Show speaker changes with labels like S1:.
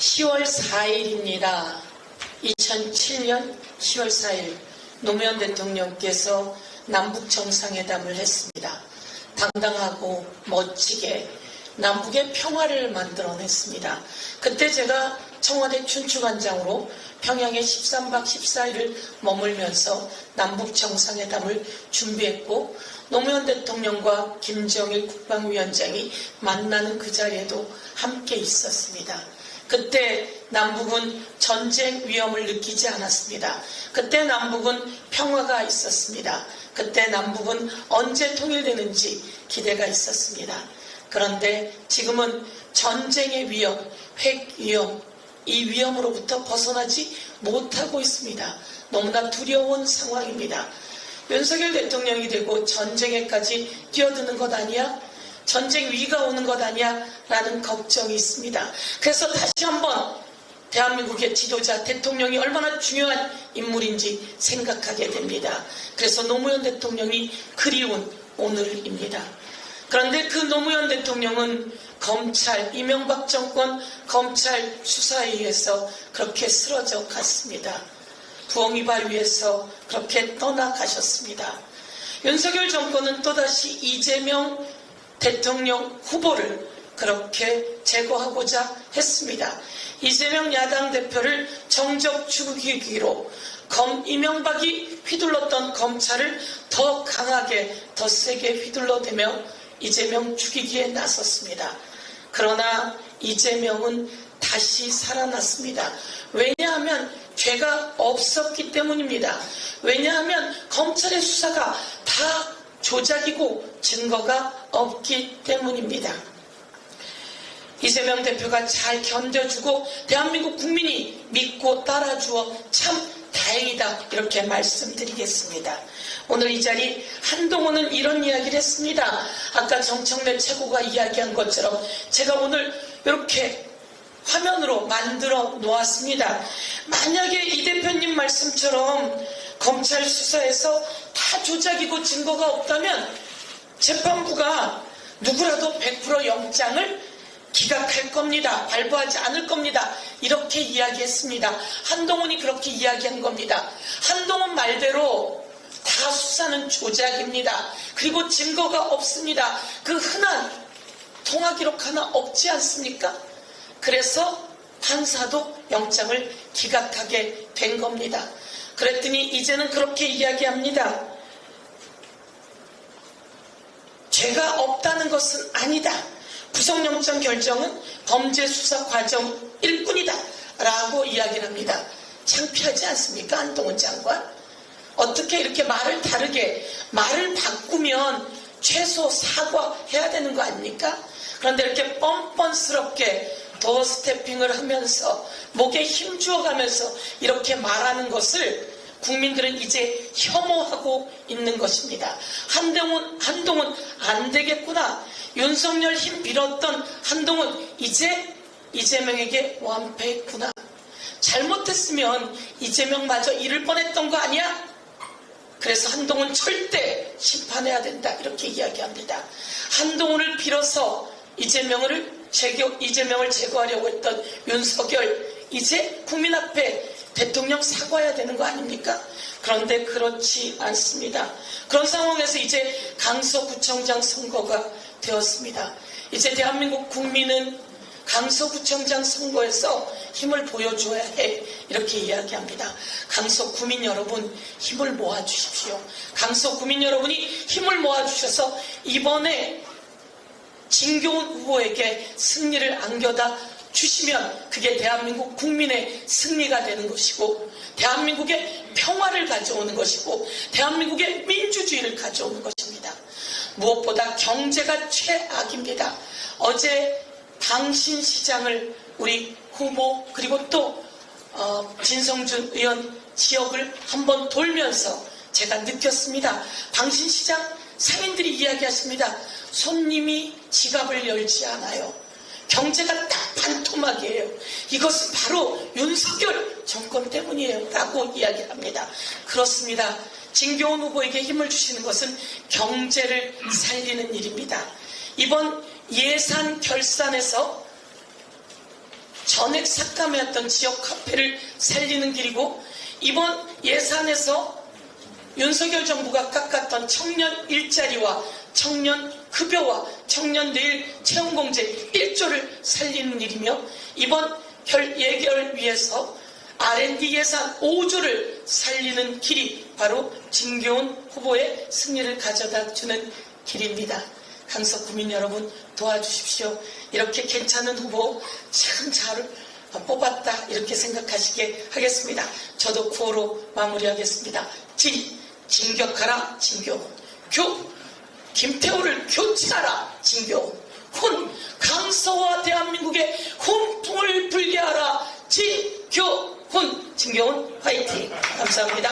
S1: 10월 4일입니다. 2007년 10월 4일 노무현 대통령께서 남북 정상회담을 했습니다. 당당하고 멋지게 남북의 평화를 만들어냈습니다. 그때 제가 청와대 춘추관장으로 평양에 13박 14일을 머물면서 남북 정상회담을 준비했고 노무현 대통령과 김정일 국방위원장이 만나는 그 자리에도 함께 있었습니다. 그때 남북은 전쟁 위험을 느끼지 않았습니다. 그때 남북은 평화가 있었습니다. 그때 남북은 언제 통일되는지 기대가 있었습니다. 그런데 지금은 전쟁의 위험, 핵 위험, 이 위험으로부터 벗어나지 못하고 있습니다. 너무나 두려운 상황입니다. 윤석열 대통령이 되고 전쟁에까지 뛰어드는 것 아니야? 전쟁 위가 오는 것 아니야? 라는 걱정이 있습니다. 그래서 다시 한번 대한민국의 지도자 대통령이 얼마나 중요한 인물인지 생각하게 됩니다. 그래서 노무현 대통령이 그리운 오늘입니다. 그런데 그 노무현 대통령은 검찰, 이명박 정권 검찰 수사에 의해서 그렇게 쓰러져 갔습니다. 부엉이발 위에서 그렇게 떠나가셨습니다. 윤석열 정권은 또다시 이재명 대통령 후보를 그렇게 제거하고자 했습니다. 이재명 야당 대표를 정적 죽이기로 검 이명박이 휘둘렀던 검찰을 더 강하게 더 세게 휘둘러대며 이재명 죽이기에 나섰습니다. 그러나 이재명은 다시 살아났습니다. 왜냐하면 죄가 없었기 때문입니다. 왜냐하면 검찰의 수사가 다 조작이고 증거가 없기 때문입니다. 이재명 대표가 잘 견뎌주고 대한민국 국민이 믿고 따라주어 참 다행이다 이렇게 말씀드리겠습니다. 오늘 이 자리 한동훈은 이런 이야기를 했습니다. 아까 정청래 최고가 이야기한 것처럼 제가 오늘 이렇게 화면으로 만들어 놓았습니다. 만약에 이 대표님 말씀처럼 검찰 수사에서 다 조작이고 증거가 없다면 재판부가 누구라도 100% 영장을 기각할 겁니다. 발부하지 않을 겁니다. 이렇게 이야기했습니다. 한동훈이 그렇게 이야기한 겁니다. 한동훈 말대로 다 수사는 조작입니다. 그리고 증거가 없습니다. 그 흔한 통화 기록 하나 없지 않습니까? 그래서 판사도 영장을 기각하게 된 겁니다. 그랬더니 이제는 그렇게 이야기합니다. 죄가 없다는 것은 아니다. 구속영장 결정은 범죄 수사 과정 일뿐이다. 라고 이야기를 합니다. 창피하지 않습니까? 한동훈 장관? 어떻게 이렇게 말을 다르게, 말을 바꾸면 최소 사과해야 되는 거 아닙니까? 그런데 이렇게 뻔뻔스럽게 더 스태핑을 하면서 목에 힘 주어가면서 이렇게 말하는 것을 국민들은 이제 혐오하고 있는 것입니다. 한동훈, 한동훈 안 되겠구나. 윤석열 힘 빌었던 한동훈 이제 이재명에게 완패했구나. 잘못했으면 이재명마저 잃을 뻔했던 거 아니야? 그래서 한동훈 절대 심판해야 된다. 이렇게 이야기합니다. 한동훈을 빌어서 이재명을 제거, 이재명을 제거하려고 했던 윤석열 이제 국민 앞에 대통령 사과해야 되는 거 아닙니까? 그런데 그렇지 않습니다. 그런 상황에서 이제 강서구청장 선거가 되었습니다. 이제 대한민국 국민은 강서구청장 선거에서 힘을 보여줘야 해. 이렇게 이야기합니다. 강서 구민 여러분, 힘을 모아주십시오. 강서 구민 여러분이 힘을 모아주셔서 이번에 진교훈 후보에게 승리를 안겨다 주시면 그게 대한민국 국민의 승리가 되는 것이고 대한민국의 평화를 가져오는 것이고 대한민국의 민주주의를 가져오는 것입니다. 무엇보다 경제가 최악입니다. 어제 당신 시장을 우리 후보 그리고 또 어, 진성준 의원 지역을 한번 돌면서 제가 느꼈습니다. 방신시장 상인들이 이야기하십니다. 손님이 지갑을 열지 않아요. 경제가 딱 반토막이에요. 이것은 바로 윤석열 정권 때문이에요. 라고 이야기합니다. 그렇습니다. 진교훈 후보에게 힘을 주시는 것은 경제를 살리는 일입니다. 이번 예산 결산에서 전액 삭감했던 지역 카페를 살리는 길이고 이번 예산에서 윤석열 정부가 깎았던 청년 일자리와 청년 급여와 청년 내일 채용공제 1조를 살리는 일이며 이번 결 예결 위해서 R&D 예산 5조를 살리는 길이 바로 진교훈 후보의 승리를 가져다 주는 길입니다. 강서 구민 여러분 도와주십시오. 이렇게 괜찮은 후보 참 잘 뽑았다 이렇게 생각하시게 하겠습니다. 저도 구호로 마무리하겠습니다. 진, 진격하라 진교훈. 교, 김태호를 교체하라 진교훈. 훈, 강서와 대한민국의 훈풍을 불게 하라 진교훈. 진교훈 화이팅. 감사합니다.